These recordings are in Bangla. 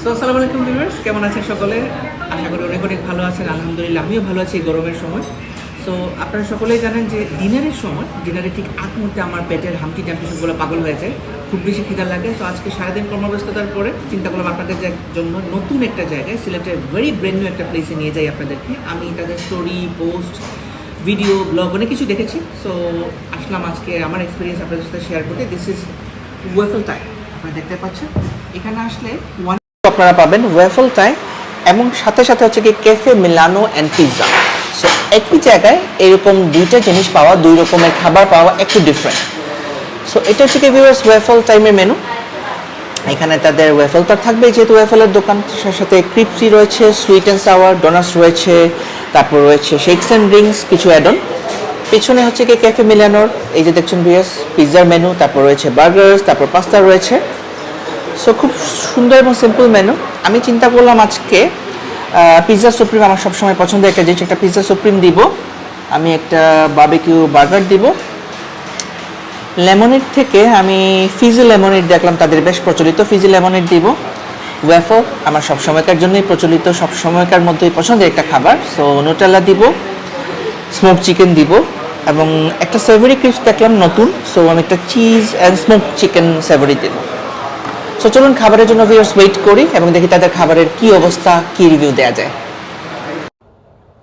সো আসসালামু আলাইকুম ভিউয়ার্স কেমন আছেন সকলে? আশা করি অনেক অনেক ভালো আছেন, আলহামদুলিল্লাহ, আমিও ভালো আছি গরমের সময়। সো আপনারা সকলেই জানেন যে ডিনারের সময়, ডিনারের ঠিক আগ মুহূর্তে আমার পেটের হামটি টামটি সবগুলো পাগল হয়ে যায়, খুব বেশি খিদা লাগে। তো আজকে সারাদিন কর্মব্যস্ততার পরে চিন্তা করলাম আপনাদের জন্য নতুন একটা জায়গায়, সিলেটের ভেরি ব্রেন নিউ একটা প্লেসে নিয়ে যাই আপনাদেরকে। আমি তাদের স্টোরি পোস্ট ভিডিও ব্লগ অনেক কিছু দেখেছি। সো আসলাম আজকে আমার এক্সপিরিয়েন্স আপনাদের সাথে শেয়ার করতে। দিস ইজ ওয়েফেল টাইম আপনারা দেখতে পাচ্ছেন, এখানে আসলে ওয়ান আপনারা পাবেন ওয়েফেল টাইম এবং সাথে সাথে হচ্ছে কি ক্যাফে মিলানো অ্যান্ড পিৎজা সো একই জায়গায় এরকম দুইটা জিনিস পাওয়া, দুই রকমের খাবার পাওয়া একটু ডিফারেন্ট সো এটা হচ্ছে কি ভিউয়ার্স ওয়েফেল টাইমের মেনু এখানে তাদের ওয়েফেলটা থাকবে, যেহেতু ওয়েফেলের দোকান। সাথে ক্রিপসি রয়েছে সুইট অ্যান্ড সাওয়ার ডোনাস রয়েছে, তারপর রয়েছে শেকস অ্যান্ড ড্রিঙ্কস কিছু অ্যাডন পিছনে হচ্ছে কি ক্যাফে মিলানোর এই যে দেখছেন ভিউয়ার্স পিৎজার মেনু তারপর রয়েছে বার্গার্স তারপর পাস্তা রয়েছে। সো খুব সুন্দর এবং সিম্পল মেনু আমি চিন্তা করলাম আজকে পিৎজা সুপ্রিম আমার সবসময় পছন্দের একটা জিনিস, একটা পিৎজা সুপ্রিম দিব। আমি একটা বার্বিকিউ বার্গার দিব। লেমনেড থেকে আমি ফিজি লেমনেড দেখলাম, তাদের বেশ প্রচলিত ফিজি লেমনেড দিব। ওয়েফল আমার সব সময়কার জন্যই প্রচলিত সব সময়কার মধ্যেই পছন্দের একটা খাবার। সো নোটালা দিব। স্মোক চিকেন দিব। এবং একটা সেভারি ক্রিপস দেখলাম নতুন সো আমি একটা cheese and smoke chicken savoury দেবো সো চলুন খাবারের জন্য ভিউয়ার্স ওয়েট করি এবং দেখি তাদের খাবারের কি অবস্থা, কি রিভিউ দেওয়া যায়।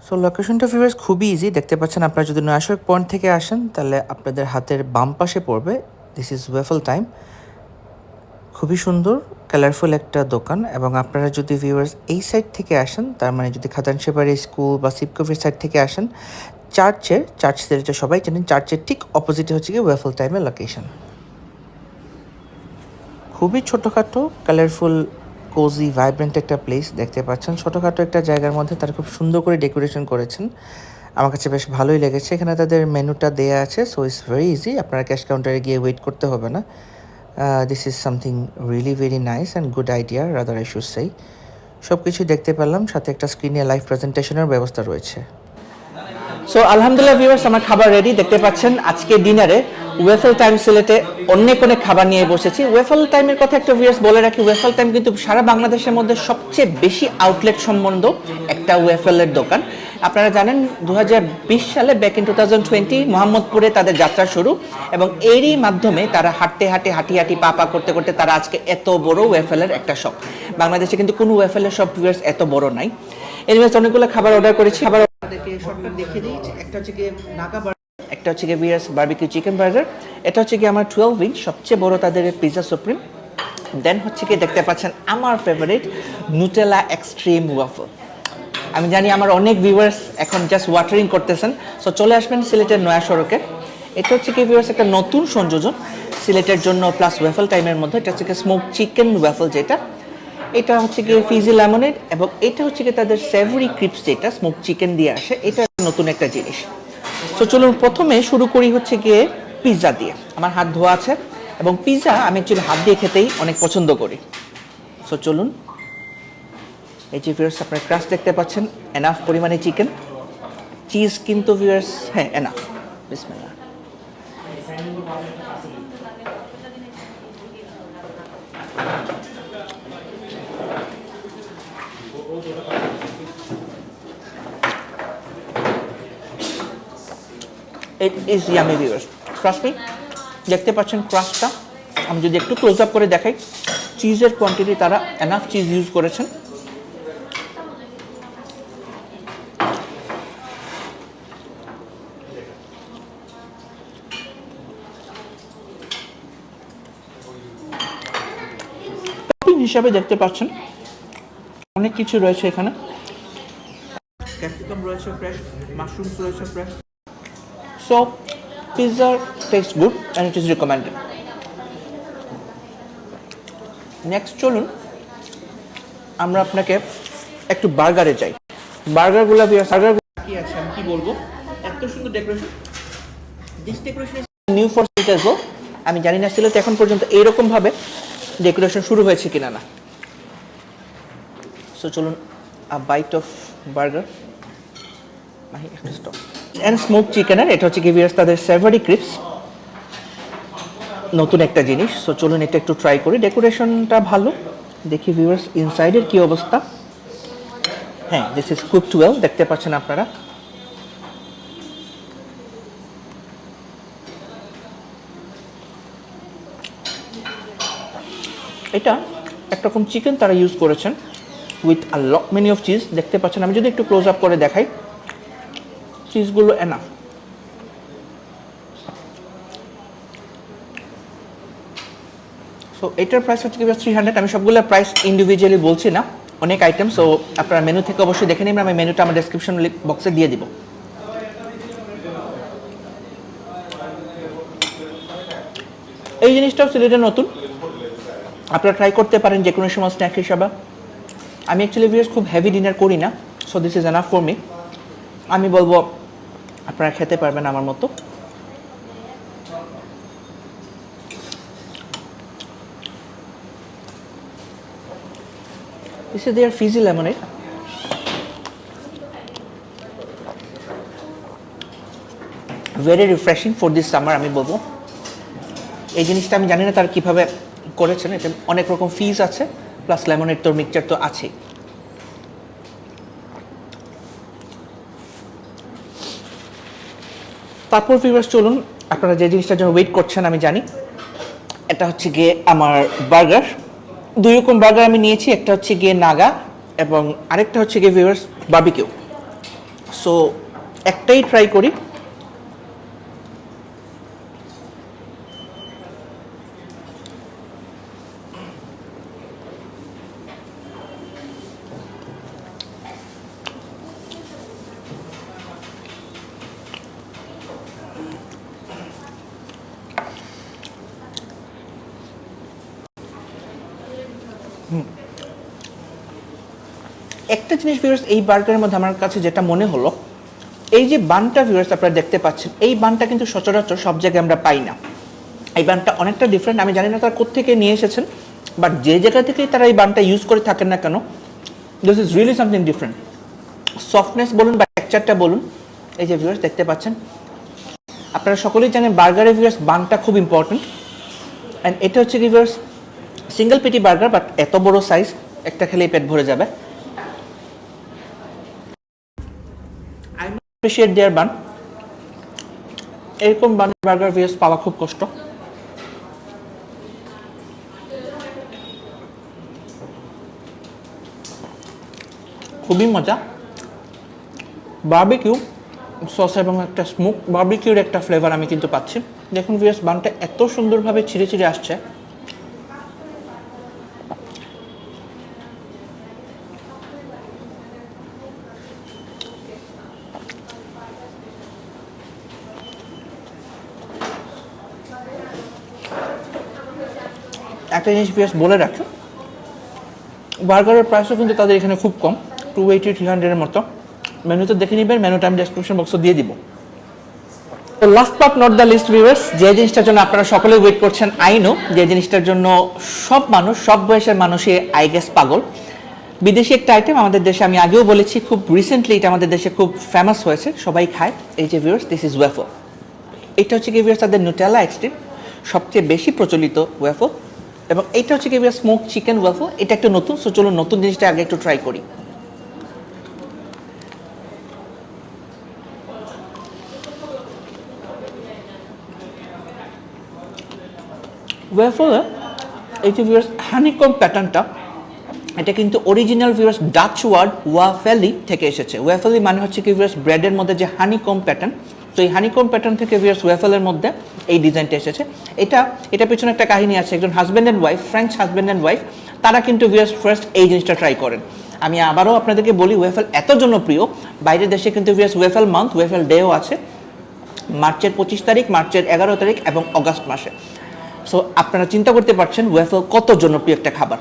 সো লোকেশনটা ভিউয়ার্স খুবই ইজি দেখতে পাচ্ছেন আপনারা যদি নয়াশক পয়েন্ট থেকে আসেন, তাহলে আপনাদের হাতের বাম পাশে পড়বে দিস ইজ ওয়েফল টাইম খুবই সুন্দর কালারফুল একটা দোকান এবং আপনারা যদি ভিউয়ার্স এই সাইড থেকে আসেন, তার মানে যদি খাতান সেবারি স্কুল বা শিবকফির সাইড থেকে আসেন চার্চের চার্চ যেটা সবাই জানেন চার্চের ঠিক অপোজিটে হচ্ছে কি ওয়েফল টাইমের লোকেশন খুবই ছোটোখাটো কালারফুল কোজি ভাইব্রেন্ট একটা প্লেস দেখতে পাচ্ছেন। ছোটোখাটো একটা জায়গার মধ্যে তারা খুব সুন্দর করে ডেকোরেশন করেছেন। আমার কাছে বেশ ভালোই লেগেছে। এখানে তাদের মেনুটা দেয়া আছে সো ইটস ভেরি ইজি আপনারা ক্যাশ কাউন্টারে গিয়ে ওয়েট করতে হবে না। This is something really very nice and good idea rather I should say সব কিছুই দেখতে পেলাম। সাথে একটা স্ক্রিনে লাইভ প্রেজেন্টেশনের ব্যবস্থা রয়েছে। সো আলহামদুলিল্লাহ ভিউয়ার্স আমার খাবার রেডি দেখতে পাচ্ছেন আজকে ডিনারে ওয়েফেল টাইম সিলেটে অনেক অনেক খাবার নিয়ে বসেছি। ওয়েফেল টাইমের কথা একটা ভিউয়ার্স বলে রাখি ওয়েফেল টাইম কিন্তু সারা বাংলাদেশের মধ্যে সবচেয়ে বেশি আউটলেট সম্বন্ধ একটা ওয়েফেলের দোকান। আপনারা জানেন দু হাজার বিশ সালে back in two thousand twenty মোহাম্মদপুরে তাদের যাত্রা শুরু এবং এরই মাধ্যমে তারা হাঁটতে হাঁটে হাঁটি হাঁটি পা পা করতে করতে তারা আজকে এত বড় ওয়েফেলের একটা শপ বাংলাদেশে কিন্তু কোনো ওয়েফেলের শপ ভিউয়ার্স এত বড় নাই। এনিওয়েজ অনেকগুলো খাবার অর্ডার করেছি। খাবার শর্টকাট দেখিয়ে দিই। একটা হচ্ছে গিয়ে নাগা একটা হচ্ছে গিয়ে বার্বিকিউ চিকেন বার্গার এটা হচ্ছে গিয়ে আমার টুয়েলভ ইঞ্চ সবচেয়ে বড় তাদের পিৎজা সুপ্রিম দেন হচ্ছে কি দেখতে পাচ্ছেন আমার ফেভারিট নুটেলা এক্সট্রিম ওয়াফল আমি জানি আমার অনেক ভিউয়ার্স এখন জাস্ট ওয়াটারিং করতেছেন সো চলে আসবেন সিলেটের নয়া সড়কে। এটা হচ্ছে কি ভিউয়ার্স একটা নতুন সংযোজন, সিলেটের জন্য প্লাস ওয়েফল টাইমের মধ্যে। এটা হচ্ছে কি স্মোক চিকেন ওয়েফল যেটা। এটা হচ্ছে কি ফিজি লেমনেড এবং এটা হচ্ছে কি তাদের সেভরি ক্রিপস যেটা স্মোক চিকেন দিয়ে আসে, এটা নতুন একটা জিনিস। সো চলুন প্রথমে শুরু করি হচ্ছে গিয়ে পিৎজা দিয়ে। আমার হাত ধোয়া আছে এবং পিৎজা আমি অ্যাকচুয়ালি হাত দিয়ে খেতেই অনেক পছন্দ করি। সো চলুন। এই যে ভিউয়ার্স আপনার ক্রাশ দেখতে পাচ্ছেন এনাফ পরিমাণে চিকেন চিজ কিন্তু ভিউয়ার্স হ্যাঁ এনাফ বিসমিল্লাহ। It is yummy viewers trust দেখতে পাচ্ছেন ক্রাশটা আমি যদি একটু ক্লোজ আপ করে দেখাই চিজের কোয়ান্টিটি তারা এনাফ চিজ ইউজ করেছেন। হিসাবে দেখতে পাচ্ছেন। অনেক কিছু রয়েছে এখানে। ক্যাপসিকাম রয়েছে ফ্রেশ মাশরুমস রয়েছে fresh so পিৎজার taste good and it is recommended next চলুন আমরা আপনাকে একটু বার্গারে যাই। বার্গারগুলো বার্গার কি আছে? আমি কি বলব? এত সুন্দর decoration this decoration new for as আমি জানি না সিলেট এখন পর্যন্ত এইরকম ভাবে ডেকোরেশন শুরু হয়েছে কিনা না। সো চলুন a bite of burger Mahi, একটু স্টপ অ্যান্ড স্মোক চিকেনের এটা হচ্ছে গিভিয়ার্স তাদের সেভারি ক্রিপস নতুন একটা জিনিস সো চলুন এটা একটু ট্রাই করি। ডেকোরেশনটা ভালো। দেখি ভিউয়ার্স ইনসাইডের কি অবস্থা? হ্যাঁ দিস ইজ কুক টুয়েলভ দেখতে পাচ্ছেন আপনারা। এটা একরকম চিকেন তারা ইউজ করেছেন। With a lot many of cheese দেখতে পাচ্ছেন, আমি যদি একটু ক্লোজ আপ করে দেখাই চিজগুলো এনাফ সো এটার প্রাইস হচ্ছে কি থ্রি হান্ড্রেড আমি সবগুলো প্রাইস ইন্ডিভিজুয়ালি বলছি না, অনেক আইটেম সো আপনারা মেনু থেকে অবশ্যই দেখে নেবেন আমি মেনুটা আমার ডেসক্রিপশন বক্সে দিয়ে দিব। এই জিনিসটাও সিলেটে নতুন। আপনারা ট্রাই করতে পারেন যে কোনো সময় স্ন্যাক হিসাবে। আমি অ্যাকচুয়ালি ভিউয়ার্স খুব হেভি ডিনার করি না so this is enough for me আমি বলব, আপনারা খেতে পারবেন আমার মতো। This is their fizzy lemonade. Very refreshing for this summer আমি বলব। এই জিনিসটা আমি জানি না তার কীভাবে করেছেন, এটা অনেক রকম ফিজ আছে। প্লাস লেমনের তো মিক্সচার তো আছেই তারপর ভিউয়ার্স চলুন, আপনারা যে জিনিসটার জন্য ওয়েট করছেন আমি জানি। এটা হচ্ছে গিয়ে আমার বার্গার দুই রকম বার্গার আমি নিয়েছি, একটা হচ্ছে গিয়ে নাগা এবং আরেকটা হচ্ছে গিয়ে ভিউয়ার্স বাবিকিউ সো একটাই ট্রাই করি। একটা জিনিস ভিউয়ার্স এই বার্গারের মধ্যে আমার কাছে যেটা মনে হলো, এই যে বানটা ভিউয়ার্স আপনারা দেখতে পাচ্ছেন, এই বানটা কিন্তু সচরাচর সব জায়গায় আমরা পাই না। এই বানটা অনেকটা ডিফারেন্ট আমি জানি না তারা কোথেকে নিয়ে এসেছেন বাট যে জায়গা থেকেই তারা এই বানটা ইউজ করে থাকেন না কেন this is really something different softness বলুন বা টেক্সচারটা বলুন, এই যে ভিউয়ার্স দেখতে পাচ্ছেন, আপনারা সকলেই জানেন বার্গারের ভিউয়ার্স বানটা খুব ইম্পর্ট্যান্ট অ্যান্ড এটা হচ্ছে কি viewers single patty burger but এত বড় সাইজ একটা খেলেই পেট ভরে যাবে। অ্যাপ্রিসিয়েট দেয়ার বান এরকম বান বার্গার ভিউয়ার্স পাওয়া খুব কষ্ট। খুবই মজা। বার্বিকিউ সস এবং একটা স্মোক বার্বিকিউর একটা ফ্লেভার আমি কিন্তু পাচ্ছি। দেখুন ভিউয়ার্স বানটা এত সুন্দরভাবে ছিঁড়ে ছিঁড়ে আসছে। একটা জিনিস ভিউয়ার্স বলে রাখি, বার্গারের প্রাইসও কিন্তু তাদের এখানে খুব কম টু এইটি থ্রি হান্ড্রেডের মতো। মেনুতে দেখে নেবেন মেনুটা আমি ডেসক্রিপশন বক্সে দিয়ে দিব। তো last but not the least viewers যে জিনিসটার জন্য আপনারা সকলে ওয়েট করছেন আইনও যে জিনিসটার জন্য সব মানুষ, সব বয়সের মানুষই আই গেস পাগল। বিদেশি একটা আইটেম আমাদের দেশে আমি আগেও বলেছি, খুব রিসেন্টলি এটা আমাদের দেশে খুব ফেমাস হয়েছে, সবাই খায়। এই যে ভিউয়ার্স দিস ইজ ওয়েফো এটা হচ্ছে কি ভিউয়ার্স তাদের নুটেলা এক্সট্রিম সবচেয়ে বেশি প্রচলিত ওয়েফো এবং এইটা হচ্ছে কি স্মোক চিকেন ওয়েফো এটা একটা নতুন সো চলুন নতুন জিনিসটা আগে একটু ট্রাই করি। ওয়েফলে এই যে ভিউয়ার্স হানিকম প্যাটার্নটা এটা কিন্তু অরিজিনাল ভিউয়ার্স ডাচ ওয়ার্ড ওয়াফেলি থেকে এসেছে। ওয়াফেলি মানে হচ্ছে কি ভিউয়ার্স ব্রেডের মধ্যে যে হানিকম প্যাটার্ন তো এই হানিকম প্যাটার্ন থেকে ভিউয়ার্স ওয়াফেলের মধ্যে এই ডিজাইনটা এসেছে। এটা এটা পিছনে একটা কাহিনী আছে, একজন husband and wife French husband and wife তারা কিন্তু ভিউয়ার্স ফার্স্ট এই জিনিসটা ট্রাই করেন। আমি আবারও আপনাদেরকে বলি ওয়েফেল এত জনপ্রিয় বাইরের দেশে কিন্তু ভিউয়ার্স ওয়েফেল মান্থ ওয়েফেল ডেও আছে, মার্চের পঁচিশ তারিখ, মার্চের এগারো তারিখ এবং অগাস্ট মাসে। সো আপনারা চিন্তা করতে পারছেন ওয়েফেল কত জনপ্রিয় একটা খাবার।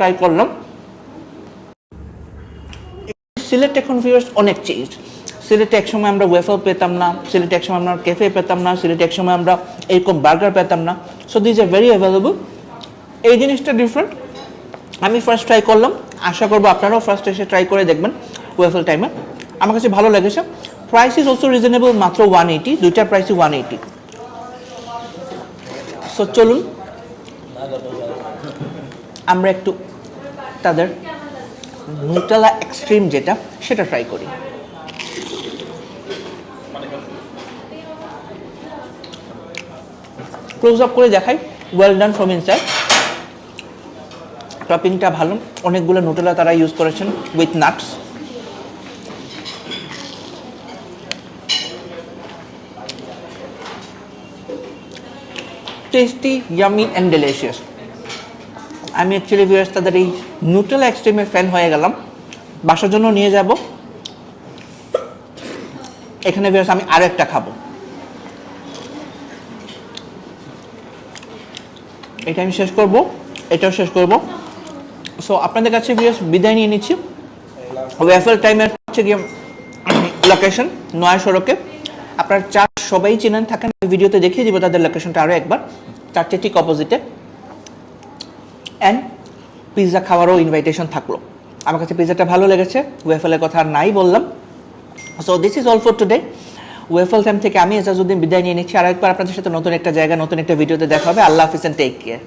ট্রাই করলাম। সিলেট এখন ভিউয়ার্স অনেক চেঞ্জ সিলেটে একসময় আমরা ওয়েফেল পেতাম না সিলেটে একসময় আমরা ক্যাফে পেতাম না সিলেটে একসময় আমরা এরকম বার্গার পেতাম না। So this are very available এই জিনিসটা ডিফারেন্ট আমি ফার্স্ট ট্রাই করলাম। আশা করব আপনারাও ফার্স্ট এসে ট্রাই করে দেখবেন ওয়েফেল টাইমে আমার কাছে ভালো লেগেছে। প্রাইস ইজ অলসো রিজনেবল মাত্র ওয়ান এইটি দুইটার প্রাইসই ওয়ান এইটি সো চলুন। আমরা একটু তাদের নিউটেলা এক্সট্রিম যেটা, সেটা ট্রাই করি। ক্লোজ আপ করে দেখাই। ওয়েল ডান ফ্রম ইনসাইড টপিংটা ভালো। অনেকগুলো নোটেলা তারা ইউজ করেছেন with nuts tasty yummy and delicious আমি অ্যাকচুয়ালি ভিউয়ার্স তাদের এই নিউট্রাল এক্সট্রিমের ফ্যান হয়ে গেলাম। বাসার জন্য নিয়ে যাব। এখানে ভিউয়ার্স আমি আরও একটা খাব। এটা আমি শেষ করব, এটাও শেষ করব। সো আপনাদের কাছে ভিউয়ার্স বিদায় নিয়ে নিচ্ছি। ওয়েফেল টাইমের হচ্ছে গিয়ে লোকেশন নয়া সড়কে। আপনার চার, সবাই চেনেন, থাকেন ভিডিওতে দেখিয়ে দিব তাদের লোকেশনটা আরও একবার। চারটে ঠিক অপোজিটে অ্যান্ড পিৎজা খাওয়ারও ইনভাইটেশন থাকল। আমার কাছে পিৎজাটা ভালো লেগেছে ওয়েফেলের কথা আর নাই বললাম। So this is all for today waffle time থেকে আমি এজাজুদ্দিন বিদায় নিয়ে নিচ্ছি। আর একবার আপনাদের সাথে নতুন একটা জায়গা নতুন একটা ভিডিওতে দেখা হবে। আল্লাহ হাফিজ টেক কেয়ার